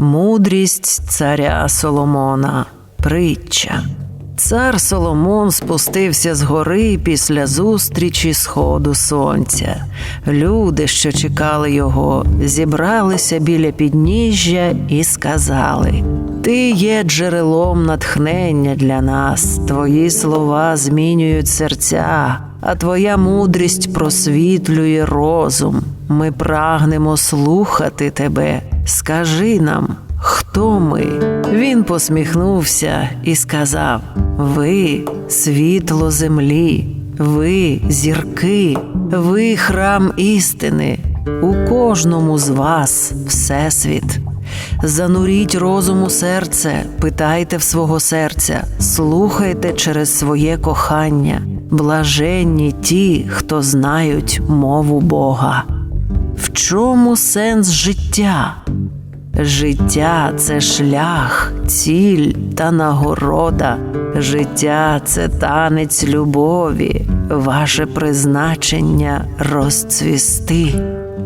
Мудрість царя Соломона. Притча. Цар Соломон спустився з гори після зустрічі сходу сонця. Люди, що чекали його, зібралися біля підніжжя і сказали: Ти є джерелом натхнення для нас, твої слова змінюють серця, а твоя мудрість просвітлює розум. Ми прагнемо слухати тебе. Скажи нам, хто ми? Він посміхнувся і сказав: Ви світло землі, ви зірки, ви храм істини, у кожному з вас всесвіт. Зануріть розум у серце, питайте в свого серця, слухайте через своє кохання, блаженні ті, хто знають мову Бога. В чому сенс життя? Життя це шлях, ціль та нагорода. Життя це танець любові, ваше призначення розцвісти.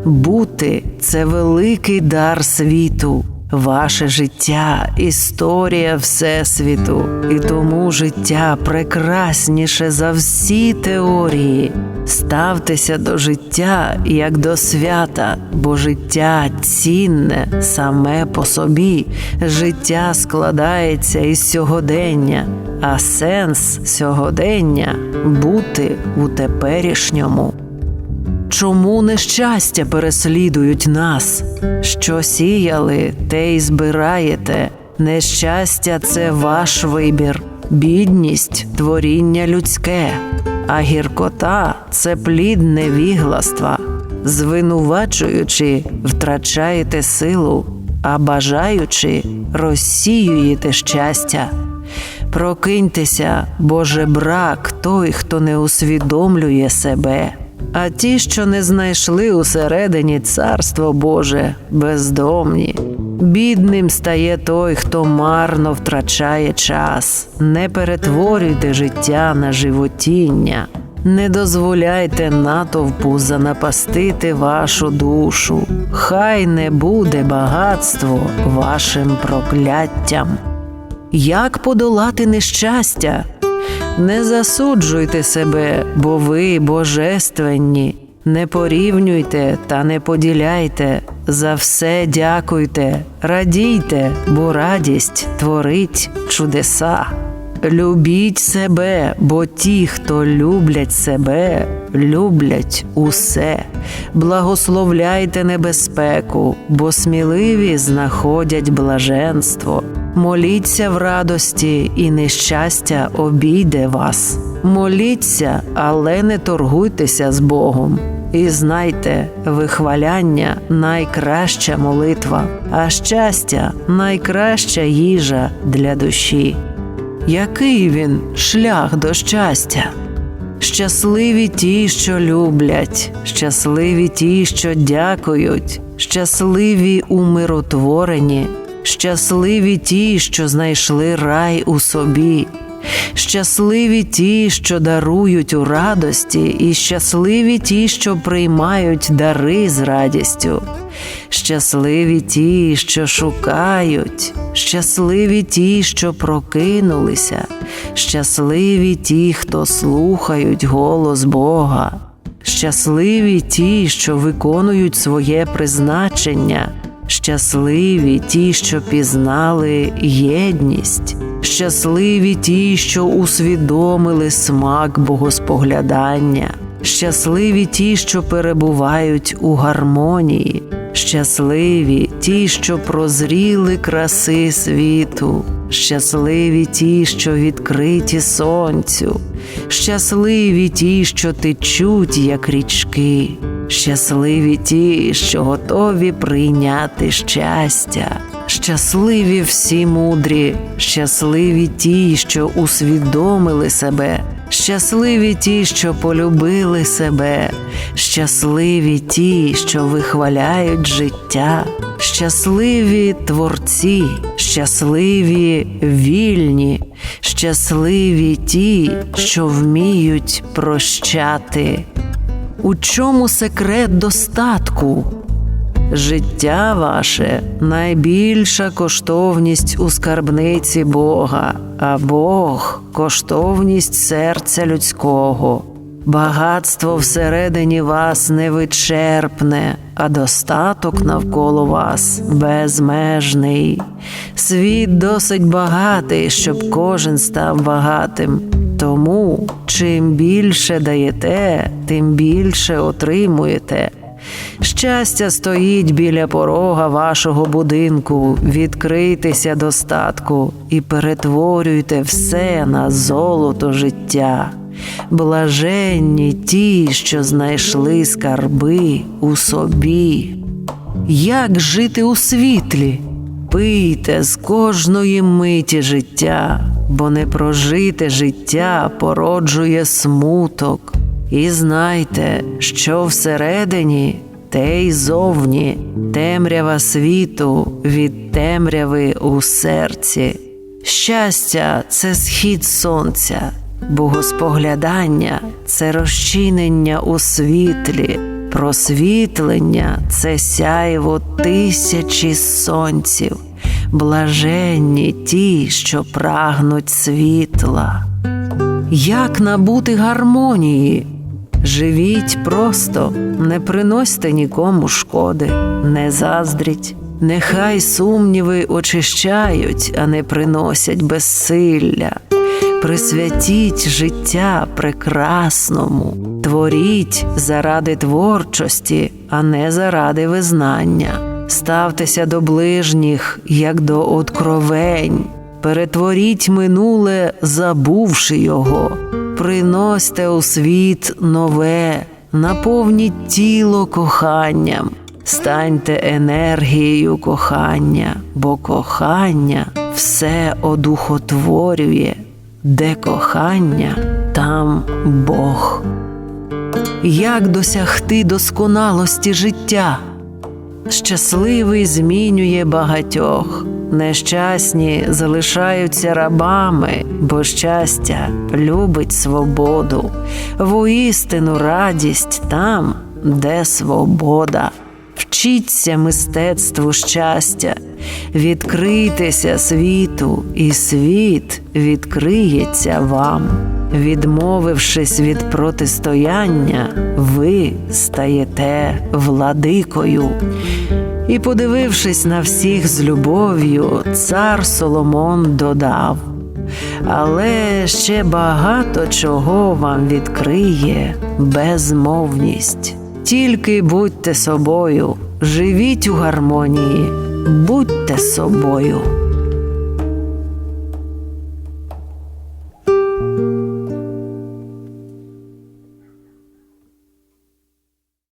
Бути це великий дар світу, ваше життя історія Всесвіту, і тому життя прекрасніше за всі теорії. Ставтеся до життя як до свята, бо життя цінне саме по собі. Життя складається із сьогодення, а сенс сьогодення бути у теперішньому. Чому нещастя переслідують нас? Що сіяли, те й збираєте. Нещастя це ваш вибір, бідність творіння людське, а гіркота це плід невігластва. Звинувачуючи, втрачаєте силу, а бажаючи, розсіюєте щастя. Прокиньтеся, Боже брак той, хто не усвідомлює себе. А ті, що не знайшли усередині царство Боже, бездомні. Бідним стає той, хто марно втрачає час. Не перетворюйте життя на животіння, не дозволяйте натовпу занапастити вашу душу. Хай не буде багатство вашим прокляттям. Як подолати нещастя? Не засуджуйте себе, бо ви божественні, не порівнюйте та не поділяйте. За все дякуйте, радійте, бо радість творить чудеса. Любіть себе, бо ті, хто люблять себе, люблять усе. Благословляйте небезпеку, бо сміливі знаходять блаженство. Моліться в радості, і нещастя обійде вас. Моліться, але не торгуйтеся з Богом. І знайте, вихваляння найкраща молитва, а щастя найкраща їжа для душі. Який він шлях до щастя? Щасливі ті, що люблять, щасливі ті, що дякують, щасливі умиротворені, щасливі ті, що знайшли рай у собі, щасливі ті, що дарують у радості, і щасливі ті, що приймають дари з радістю, щасливі ті, що шукають, щасливі ті, що прокинулися, щасливі ті, хто слухають голос Бога. Щасливі ті, що виконують своє призначення, щасливі ті, що пізнали єдність, щасливі ті, що усвідомили смак богоспоглядання, щасливі ті, що перебувають у гармонії, щасливі ті, що прозріли краси світу, щасливі ті, що відкриті сонцю, щасливі ті, що течуть, як річки, щасливі ті, що готові прийняти щастя. Щасливі всі мудрі, щасливі ті, що усвідомили себе, щасливі ті, що полюбили себе, щасливі ті, що вихваляють життя, щасливі творці, щасливі вільні, щасливі ті, що вміють прощати. У чому секрет достатку? Життя ваше найбільша коштовність у скарбниці Бога, а Бог коштовність серця людського. Багатство всередині вас невичерпне, а достаток навколо вас безмежний. Світ досить багатий, щоб кожен став багатим. Тому чим більше даєте, тим більше отримуєте. Щастя стоїть біля порога вашого будинку. Відкрийтеся достатку і перетворюйте все на золото життя. Блаженні ті, що знайшли скарби у собі. Як жити у світлі? Пийте з кожної миті життя, бо непрожите життя породжує смуток. І знайте, що всередині, те й зовні, темрява світу від темряви у серці. Щастя це схід сонця, богоспоглядання це розчинення у світлі, просвітлення це сяйво тисячі сонців, блаженні ті, що прагнуть світла. Як набути гармонії? Живіть просто, не приносьте нікому шкоди, не заздріть. Нехай сумніви очищають, а не приносять безсилля. Присвятіть життя прекрасному, творіть заради творчості, а не заради визнання. Ставтеся до ближніх, як до откровень. Перетворіть минуле, забувши його, приносьте у світ нове, наповніть тіло коханням, станьте енергією кохання, бо кохання все одухотворює, де кохання, там Бог. Як досягти досконалості життя? Щасливий змінює багатьох, нещасні залишаються рабами, бо щастя любить свободу, воістину радість там, де свобода. Вчіться мистецтву щастя, відкрийтеся світу, і світ відкриється вам. Відмовившись від протистояння, ви стаєте владикою. І, подивившись на всіх з любов'ю, цар Соломон додав. Але ще багато чого вам відкриє безмовність. Тільки будьте собою, живіть у гармонії, будьте собою.